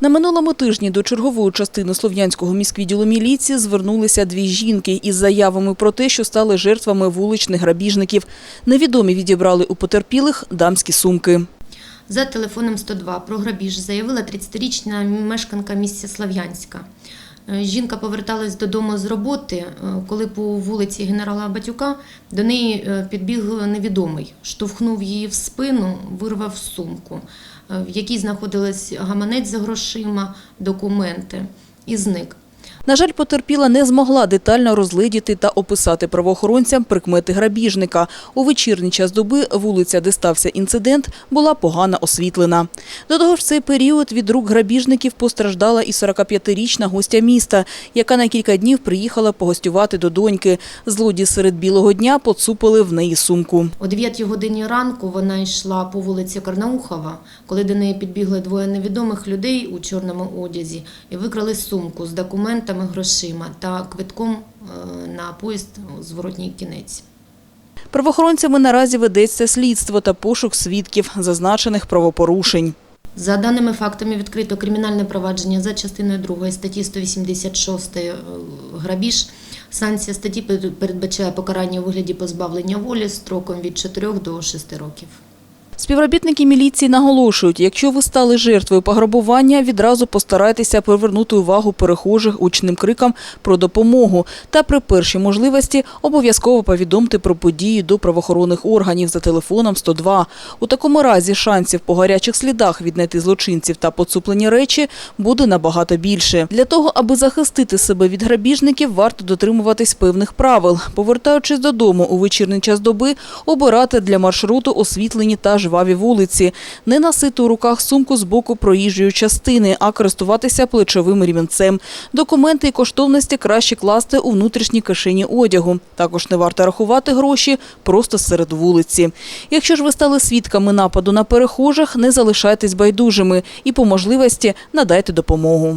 На минулому тижні до чергової частини Слов'янського міськвідділу міліції звернулися дві жінки із заявами про те, що стали жертвами вуличних грабіжників. Невідомі відібрали у потерпілих дамські сумки. За телефоном 102 про грабіж заявила 30-річна мешканка місця Слав'янська. Е, Жінка поверталась додому з роботи, е, коли по вулиці генерала Батюка до неї е, підбіг невідомий, штовхнув її в спину, вирвав сумку, в якій знаходилась гаманець з грошима, документи і зник. На жаль, потерпіла не змогла детально розгледіти та описати правоохоронцям прикмети грабіжника. У вечірній час доби вулиця, де стався інцидент, була погано освітлена. До того ж, цей період від рук грабіжників постраждала і 45-річна гостя міста, яка на кілька днів приїхала погостювати до доньки. Злодії серед білого дня поцупили в неї сумку. О 9 годині ранку вона йшла по вулиці Карнаухова, коли до неї підбігли двоє невідомих людей у чорному одязі і викрали сумку з документами, грошима та квитком е, на поїзд у зворотній кінець. Правоохоронцями наразі ведеться слідство та пошук свідків зазначених правопорушень. За даними фактами відкрито кримінальне провадження за частиною 2 статті 186 е, грабіж. Санкція статті передбачає покарання у вигляді позбавлення волі строком від 4 до 6 років. Співробітники міліції наголошують, якщо ви стали жертвою пограбування, відразу постарайтеся привернути увагу перехожих гучним крикам про допомогу та при першій можливості обов'язково повідомте про події до правоохоронних органів за телефоном 102. У такому разі шансів по гарячих слідах віднайти злочинців та поцуплені речі буде набагато більше. Для того, аби захистити себе від грабіжників, варто дотримуватись певних правил. Повертаючись додому у вечірній час доби, обирати для маршруту освітлені та жваві вулиці, не носити у руках сумку з боку проїжджої частини, а користуватися плечовим рівенцем. Документи і коштовності краще класти у внутрішній кишені одягу. Також не варто рахувати гроші просто серед вулиці. Якщо ж ви стали свідками нападу на перехожих, не залишайтесь байдужими і по можливості надайте допомогу.